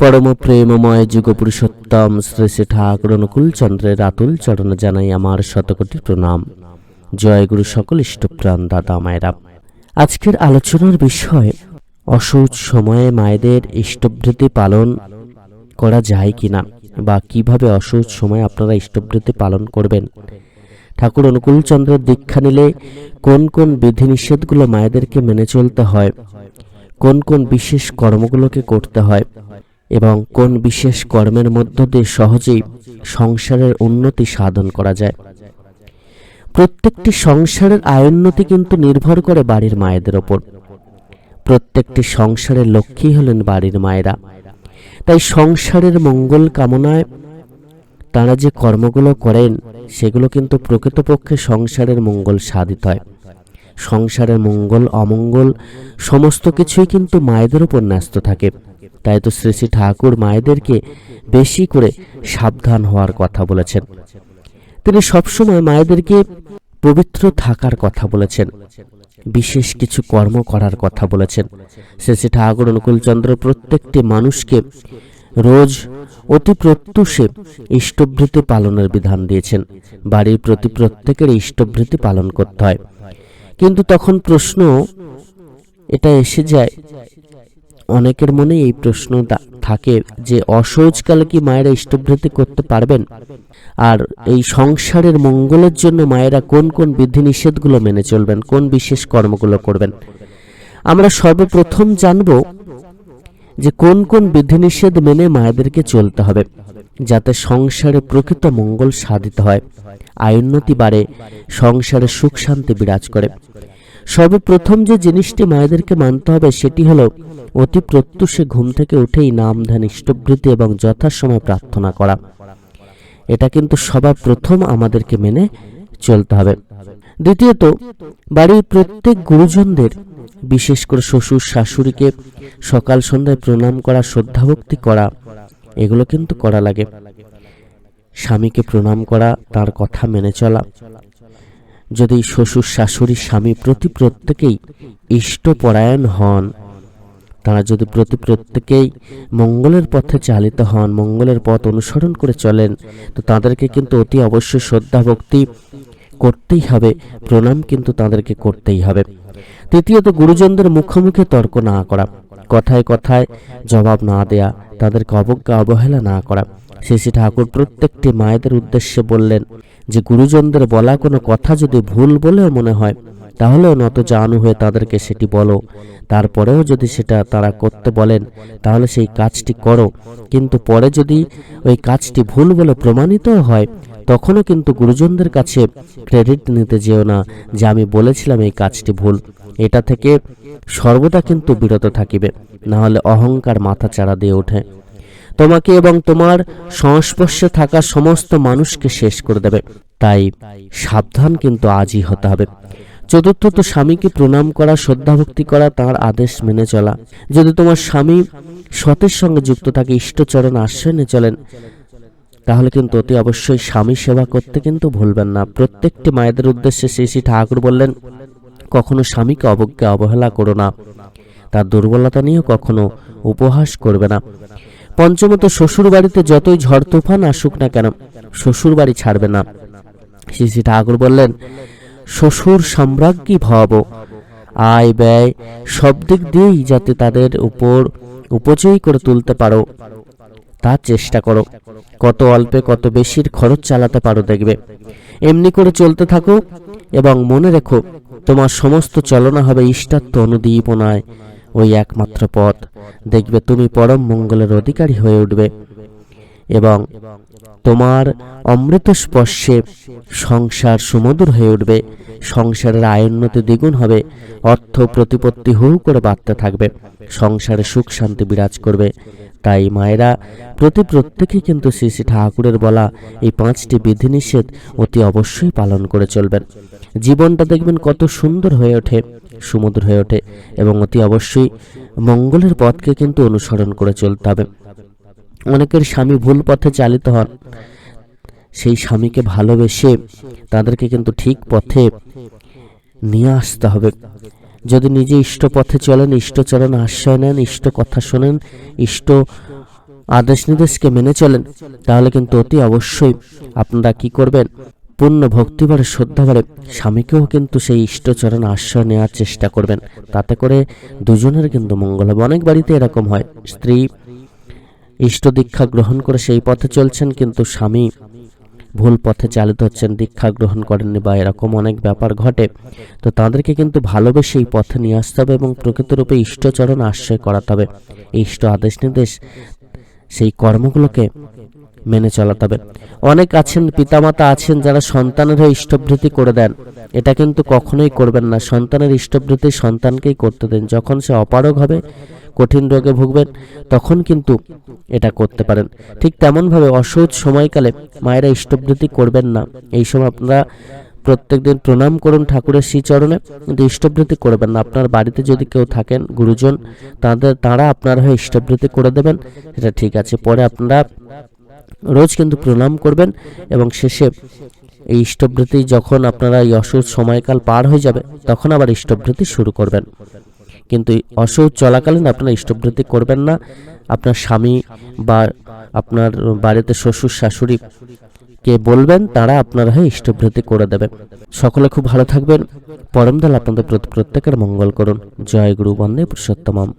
পরম প্রেমময় যুগ শ্রী শ্রী ঠাকুর অনুকূল চন্দ্রের আতুল চরণ জানাই আমার শতকোটি প্রণাম। জয় গুরু সকল ইষ্টপ্রাণ দাদা মায়েরা। আজকের আলোচনার বিষয়, অসৌচ সময়ে মায়েদের ইষ্টভৃতি পালন করা যায় কিনা বা কীভাবে অসৌচ সময়ে আপনারা ইষ্টভৃতি পালন করবেন? ঠাকুর অনুকূল চন্দ্রের দীক্ষা নিলে কোন কোন বিধিনিষেধগুলো মায়েদেরকে মেনে চলতে হয়? কোন কোন বিশেষ কর্মগুলোকে করতে হয়? এবং কোন বিশেষ কর্মের মধ্য দিয়ে সহজেই সংসারের উন্নতি সাধন করা যায়। প্রত্যেকটি সংসারের আয়োন্নতি কিন্তু নির্ভর করে বাড়ির মায়েদের ওপর। প্রত্যেকটি সংসারের লক্ষ্মী হলেন বাড়ির মায়েরা। তাই সংসারের মঙ্গল কামনায় তারা যে কর্মগুলো করেন, সেগুলো কিন্তু প্রকৃতপক্ষে সংসারের মঙ্গল সাধিত হয়। সংসারের মঙ্গল, অমঙ্গল সমস্ত কিছুই কিন্তু মায়েদের উপর ন্যস্ত থাকে। তাই তো শ্রী শ্রী ঠাকুর মায়েদেরকে বেশি করে সাবধান হওয়ার কথা বলেছেন। তিনি সবসময় মায়েদেরকে পবিত্র থাকার কথা বলেছেন, বিশেষ কিছু কর্ম করার কথা বলেছেন। শ্রী শ্রী ঠাকুর অনুকূলচন্দ্র প্রত্যেকটি মানুষকে রোজ অতি প্রত্যুষে ইষ্টভৃতি পালনের বিধান দিয়েছেন। বাড়ির প্রতি প্রত্যেকের ইষ্টভৃতি পালন করতে হয়। কিন্তু তখন প্রশ্ন এটা এসে যায় অনেকের মনে এই প্রশ্ন থাকে যে অসহজকালে কি মায়েরা ইষ্টভৃতি করতে পারবেন? আর এই সংসারের মঙ্গলের জন্য মায়েরা কোন কোন বিধিনিষেধগুলো মেনে চলবেন? কোন বিশেষ কর্মগুলো করবেন? আমরা সর্বপ্রথম জানব যে কোন কোন বিধিনিষেধ মেনে মায়েদেরকে চলতে হবে, যাতে সংসারে প্রকৃত মঙ্গল সাধিত হয়, আয়োন্নতি বাড়ে, সংসারে সুখ শান্তি বিরাজ করে। সর্বপ্রথম যে জিনিসটি মায়েদেরকে মানতে হবে সেটি হলো অতি প্রত্যুষে ঘুম থেকে উঠেই নাম ধ্যান, ইষ্টবৃত্তি এবং যথাসময় প্রার্থনা করা। এটা কিন্তু সবার প্রথম আমাদেরকে মেনে চলতে হবে। দ্বিতীয়ত, বাড়ির প্রত্যেক গুরুজনদের, বিশেষ করে শ্বশুর, শাশুড়িকে সকাল সন্ধ্যায় প্রণাম করা, শ্রদ্ধাভক্তি করা, এগুলো কিন্তু করা লাগে। স্বামীকে প্রণাম করা, তার কথা মেনে চলা। যদি শ্বশুর শাশুড়ি স্বামী প্রতি প্রত্যেকেই ইষ্টপরায়ণ হন, তারা যদি প্রতি প্রত্যেকেই মঙ্গলের পথে চালিত হন, মঙ্গলের পথ অনুসরণ করে চলেন, তো তাদেরকে কিন্তু অতি অবশ্যই শ্রদ্ধা, ভক্তি করতেই হবে, প্রণাম কিন্তু তাদেরকে করতেই হবে। তৃতীয়ত, গুরুজনদের মুখোমুখি তর্ক না করা, কথায় কথায় জবাব না দেয়া, তাদেরকে অবজ্ঞা, অবহেলা না করা। শ্রী ঠাকুর প্রত্যেকটি মায়েদের উদ্দেশ্যে বললেন যে গুরুজনদের বলা কোনো কথা যদি ভুল বলেও মনে হয়, তাহলেও নত জানু হয়ে তাদেরকে সেটি বলো। তারপরেও যদি সেটা তারা করতে বলেন, তাহলে সেই কাজটি করো। কিন্তু পরে যদি ওই কাজটি ভুল বলে প্রমাণিত হয়, তখনও কিন্তু গুরুজনদের কাছে ক্রেডিট নিতে যেও না যে আমি বলেছিলাম এই কাজটি ভুল। এটা থেকে সর্বদা কিন্তু বিরত থাকিবে না হলে অহংকার মাথা চাড়া দিয়ে ওঠে। তোমাকে এবং তোমার সংস্পর্শে থাকা সমস্ত মানুষকে শেষ করে দেবে। তাই সাবধান কিন্তু আজই হতে হবে। চতুর্থত স্বামীকে প্রণাম করা, শ্রদ্ধাভক্তি করা, তার আদেশ মেনে চলা। যদি তোমার স্বামী সতের সঙ্গে যুক্ত থাকে, ইষ্টচরণ আশ্রয় নিয়ে চলেন, তাহলে কিন্তু অতি অবশ্যই স্বামী সেবা করতে কিন্তু ভুলবেন না। প্রত্যেকটি মায়েদের উদ্দেশ্যে শ্রী শ্রী ঠাকুর বললেন, কখনো স্বামীকে অবজ্ঞা, অবহেলা করো না। তার দুর্বলতা নিয়েও কখনো উপহাস করবে না। পঞ্চমত শ্বশুর বাড়িতে যতই ঝড় তুফান আসুক না কেন শ্বশুর বাড়ি ছাড়বে না। শ্রী ঠাকুর বললেন, শ্বশুর সাম্রাজ্ঞী ভব আয় ব্যয় সব দিক দিয়েই যাতে তাদের উপর উপচয় করে তুলতে পারো। তার চেষ্টা করো। কত অল্পে কত বেশির খরচ চালাতে পারো দেখবে। এমনি করে চলতে থাকো এবং মনে রেখো, তোমার সমস্ত চলনা হবে ইষ্টাত্ম অনুদীপনায়। ওই একমাত্র পথ। দেখবে তুমি পরম মঙ্গলের অধিকারী হয়ে উঠবে। এবং তোমার অমৃত স্পর্শে সংসার সুমধুর হয়ে উঠবে। সংসারের আয়োন্নতি দ্বিগুণ হবে। অর্থ প্রতিপত্তি হু করে বাড়তে থাকবে। সংসারে সুখ শান্তি বিরাজ করবে। তাই মায়েরা প্রতি প্রত্যেকেই কিন্তু শ্রী শ্রী ঠাকুরের বলা এই পাঁচটি বিধিনিষেধ অতি অবশ্যই পালন করে চলবেন। জীবনটা দেখবেন কত সুন্দর হয়ে ওঠে, সুমধুর হয়ে ওঠে এবং অতি অবশ্যই মঙ্গলের পথকে কিন্তু অনুসরণ করে চলতে হবে। অনেকের স্বামী ভুল পথে চালিত হন, সেই স্বামীকে ভালোবেসে তাদেরকে কিন্তু ঠিক পথে নিয়ে আসতে হবে। যদি নিজে ইষ্ট পথে চলেন, ইষ্টচরণ আশ্রয় নেন ইষ্ট কথা শোনেন, ইষ্ট আদেশ নির্দেশকে মেনে চলেন, তাহলে কিন্তু অতি অবশ্যই আপনারা কি করবেন? পূর্ণ ভক্তিভরে শ্রদ্ধাভরে স্বামীকেও কিন্তু সেই ইষ্টচরণ আশ্রয় নেওয়ার চেষ্টা করবেন। তাতে করে দুজনের কিন্তু মঙ্গল হবে। অনেক বাড়িতে এরকম হয়। স্ত্রী ইষ্ট দীক্ষা গ্রহণ করে সেই পথে চলছেন, কিন্তু স্বামী ভুল পথে চালিত হচ্ছেন, দীক্ষা গ্রহণ করেননি বা এরকম অনেক ব্যাপার ঘটে, তো তাদেরকে কিন্তু ভালোবেসে এই পথে নিয়ে আসতে হবে এবং প্রকৃতরূপে ইষ্টচরণ আশ্রয় করাতে হবে। ইষ্ট আদেশ নির্দেশ, সেই কর্মগুলোকে মেনে চলাতে হবে অনেক আছেন, পিতামাতা আছেন যারা সন্তানের ইষ্টবৃত্তি করে দেন। এটা কিন্তু কখনোই করবেন না। সন্তানের ইষ্টবৃত্তি সন্তানকেই করতে দেন। যখন সে অপারগ হবে, কঠিন রোগে ভুগবেন, তখন কিন্তু এটা করতে পারেন। ঠিক তেমনভাবে অসহজ সময়কালে মায়েরা ইষ্টবৃত্তি করবেন না। এই সময় আপনারা প্রত্যেকদিন প্রণাম করুন ঠাকুরের শ্রীচরণে, কিন্তু ইষ্টবৃত্তি করবেন না। আপনার বাড়িতে যদি কেউ থাকেন, গুরুজন, তাদের, তারা আপনার হয়ে ইষ্টবৃত্তি করে দেবেন, সেটা ঠিক আছে। পরে আপনারা রোজ কিন্তু প্রণাম করবেন এবং শেষে এই ইষ্টবৃত্তি যখন আপনারা এই অসহজ সময়কাল পার হয়ে যাবে, তখন আবার ইষ্টবৃত্তি শুরু করবেন। কিন্তু এই চলাকালীন আপনারা ইষ্টবৃত্তি করবেন না। আপনার স্বামী বা আপনার বাড়িতে শ্বশুর শাশুড়ি কে বলবেন, তারা আপনার হয়ে ইষ্টবৃত্তি করে দেবে। সকলে খুব ভালো থাকবেন। পরমদল আপনাদের প্রতি প্রত্যেকের মঙ্গল করুন। জয় গুরু, বন্দে পুরুষোত্তমম।